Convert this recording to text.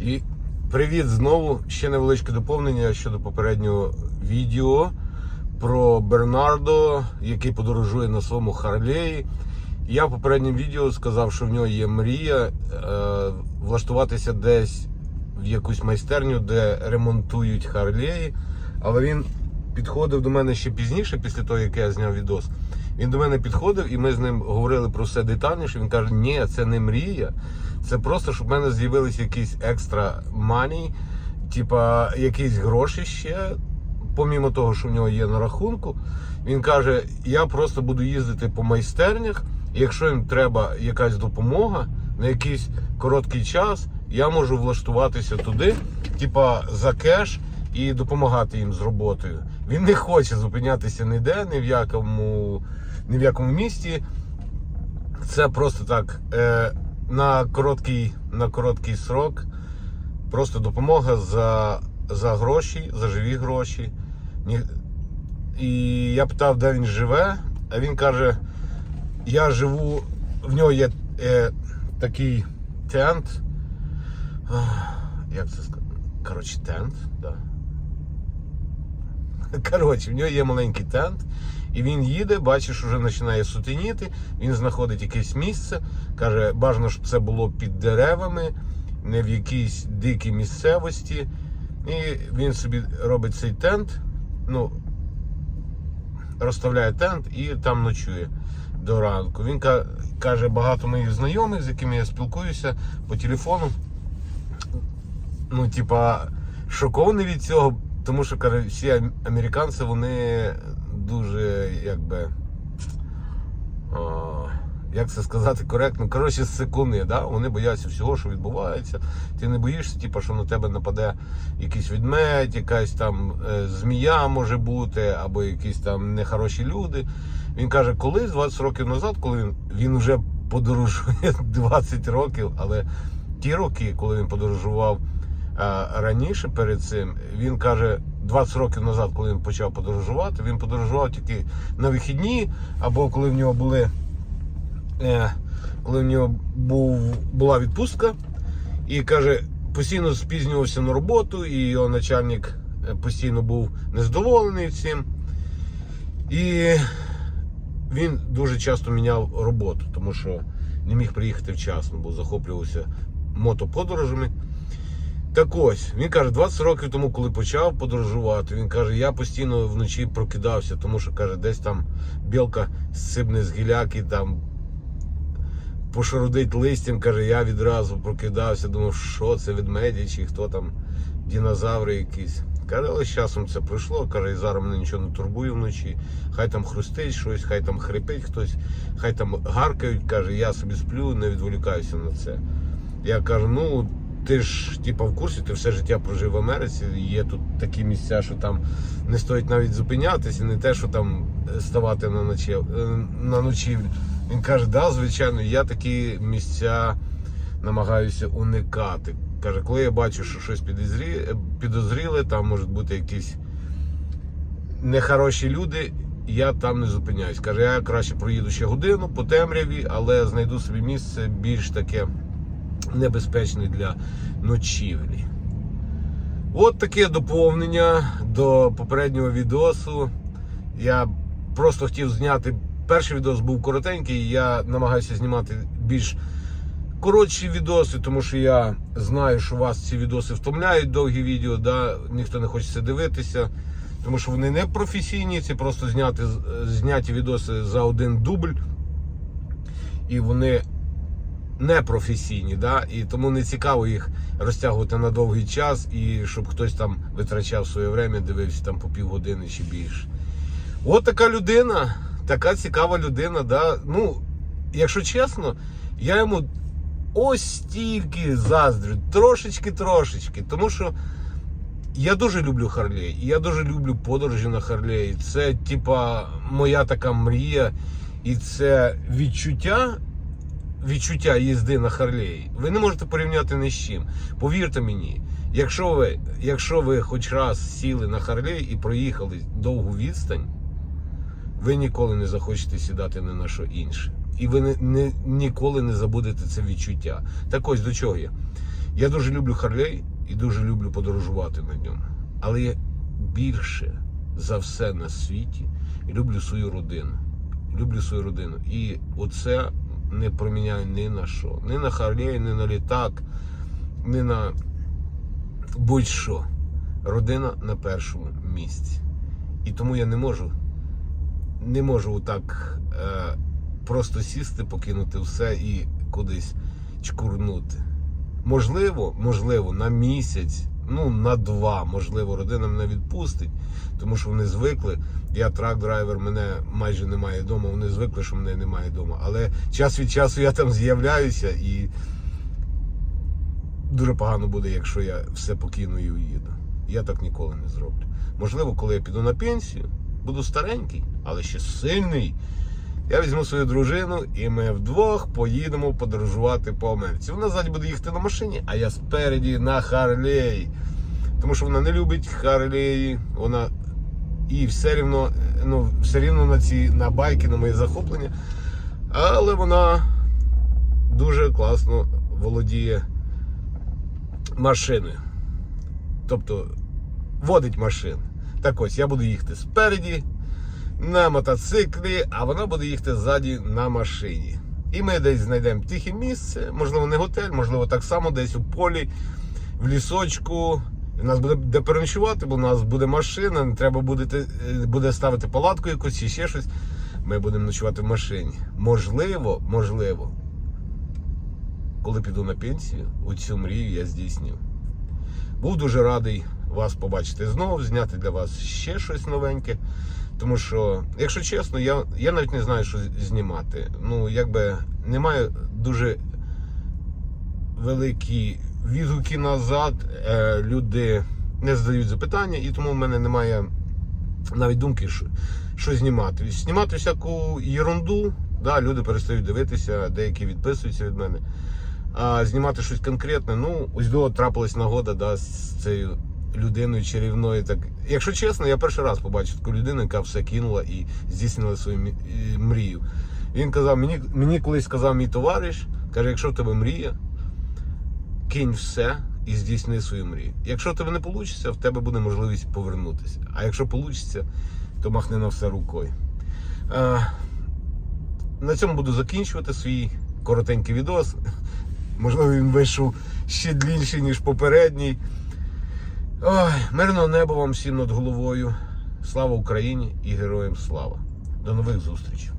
І привіт знову. Ще невеличке доповнення щодо попереднього відео про Бернардо, який подорожує на своєму Харлеї. Я в попередньому відео сказав, що в нього є мрія е, влаштуватися десь в якусь майстерню, де ремонтують Харлеї. Але він підходив до мене ще пізніше, після того, як я зняв відос. Він до мене підходив і ми з ним говорили про все детальніше. Він каже: ні, це не мрія. Це просто, щоб в мене з'явились якісь екстра мані, типа якісь гроші ще, помімо того, що в нього є на рахунку. Він каже: я просто буду їздити по майстернях, і якщо їм треба якась допомога на якийсь короткий час, я можу влаштуватися туди, типа за кеш і допомагати їм з роботою. Він не хоче зупинятися ніде, ні в якому, ні в якому місті. Це просто так. Е, на короткий, на короткий срок. Просто допомога за, за гроші, за живі гроші. І я питав, де він живе, а він каже: я живу, в нього є е, такий тент. Як це сказати? Коротше, тент. Да. Коротше, в нього є маленький тент, і він їде, бачиш, вже починає сутеніти. Він знаходить якесь місце, каже, бажано, щоб це було під деревами, не в якійсь дикій місцевості. І він собі робить цей тент, ну, розставляє тент і там ночує до ранку. Він каже, багато моїх знайомих, з якими я спілкуюся по телефону. Ну, типа, шокований від цього, тому що каже, всі американці, вони дуже якби. Як це сказати коректно? Коротше, секуни, да? вони бояться всього, що відбувається. Ти не боїшся, типу, що на тебе нападе якийсь відмедь, якась там е, змія може бути, або якісь там нехороші люди. Він каже, колись 20 років назад, коли він, він вже подорожує 20 років, але ті роки, коли він подорожував раніше перед цим, він каже, 20 років назад, коли він почав подорожувати, він подорожував тільки на вихідні, або коли в нього були. Е, коли в нього був, була відпустка, і каже, постійно спізнювався на роботу, і його начальник е, постійно був незадоволений цим. І він дуже часто міняв роботу, тому що не міг приїхати вчасно, бо захоплювався мотоподорожами. Так ось, він каже, 20 років тому, коли почав подорожувати, він каже, я постійно вночі прокидався, тому що каже, десь там білка сибне з гіляки, там пошарудить листям, каже, я відразу прокидався, думав, що це ведмеді, чи хто там, динозаври якісь. Каже, але з часом це пройшло, каже, і зараз мене нічого не турбує вночі. Хай там хрустить щось, хай там хрипить хтось, хай там гаркають, каже, я собі сплю, не відволікаюся на це. Я кажу, ну ти ж типа в курсі, ти все життя прожив в Америці. Є тут такі місця, що там не стоїть навіть зупинятися, не те, що там е, ставати на ночі, на ночівлю. Він каже, да, звичайно, я такі місця намагаюся уникати. Каже, коли я бачу, що щось підозрі... підозріле, там можуть бути якісь нехороші люди, я там не зупиняюсь. Каже, я краще проїду ще годину по темряві, але знайду собі місце більш таке небезпечне для ночівлі. От таке доповнення до попереднього відосу. Я просто хотів зняти. Перший відос був коротенький, я намагаюся знімати більш коротші відоси, тому що я знаю, що вас ці відоси втомляють довгі відео, да? ніхто не хоче це дивитися, тому що вони не професійні, це просто зняти, зняті відоси за один дубль. І вони не професійні, да? і тому не цікаво їх розтягувати на довгий час і щоб хтось там витрачав своє время, дивився там по півгодини чи більше. От така людина, така цікава людина. Да? Ну, якщо чесно, я йому ось стільки заздрю, трошечки-трошечки. Тому що я дуже люблю Харлей, і я дуже люблю подорожі на Харлеї. Це, типа, моя така мрія, і це відчуття. Відчуття їзди на Харлеї ви не можете порівняти ні з чим. Повірте мені, якщо ви, якщо ви хоч раз сіли на Харлей і проїхали довгу відстань, ви ніколи не захочете сідати ні на що інше. І ви не, не, ніколи не забудете це відчуття. Так ось до чого я. Я дуже люблю Харлей і дуже люблю подорожувати на ньому. Але я більше за все на світі люблю свою родину. Люблю свою родину. І оце не проміняю ні на що. Ні на Харлей, ні на літак, ні на будь-що. Родина на першому місці. І тому я не можу, не можу так е, просто сісти, покинути все і кудись чкурнути. Можливо, можливо, на місяць, ну на два, можливо, родина мене відпустить, тому що вони звикли. Я трак-драйвер, мене майже немає вдома. Вони звикли, що мене немає вдома. Але час від часу я там з'являюся і дуже погано буде, якщо я все покину і уїду. Я так ніколи не зроблю. Можливо, коли я піду на пенсію, буду старенький, але ще сильний. Я візьму свою дружину і ми вдвох поїдемо подорожувати по Америці. Вона ззаді буде їхати на машині, а я спереді на Харлей. Тому що вона не любить Харлеї, вона і все рівно, ну, все рівно на ці на байки, на мої захоплення. Але вона дуже класно володіє машиною. Тобто водить машину. Так ось я буду їхати спереді на мотоциклі, а вона буде їхати ззаді на машині. І ми десь знайдемо тихе місце, можливо, не готель, можливо, так само десь у полі, в лісочку. У нас буде де переночувати, бо у нас буде машина, не треба буде, буде ставити палатку якусь чи ще щось. Ми будемо ночувати в машині. Можливо, можливо, коли піду на пенсію, оцю мрію я здійсню. Був дуже радий вас побачити знову, зняти для вас ще щось новеньке. Тому що, якщо чесно, я, я навіть не знаю, що знімати. Ну, якби немає дуже великі відгуки назад. Е, люди не задають запитання, і тому в мене немає навіть думки, що, що знімати. Знімати всяку ерунду, да, люди перестають дивитися, деякі відписуються від мене. А знімати щось конкретне, ну, ось до трапилась нагода да, з цією людиною чарівною. Так, якщо чесно, я перший раз побачив таку людину, яка все кинула і здійснила свою е, мрію. Він казав, мені, мені колись сказав мій товариш, каже, якщо в тебе мрія, кинь все і здійсни свою мрію. Якщо в тебе не вийде, в тебе буде можливість повернутися. А якщо вийде, то махни на все рукою. Е, на цьому буду закінчувати свій коротенький відос. Можливо, він вийшов ще длінший, ніж попередній. Ой, мирного неба вам всім над головою. Слава Україні і героям слава. До нових зустрічей.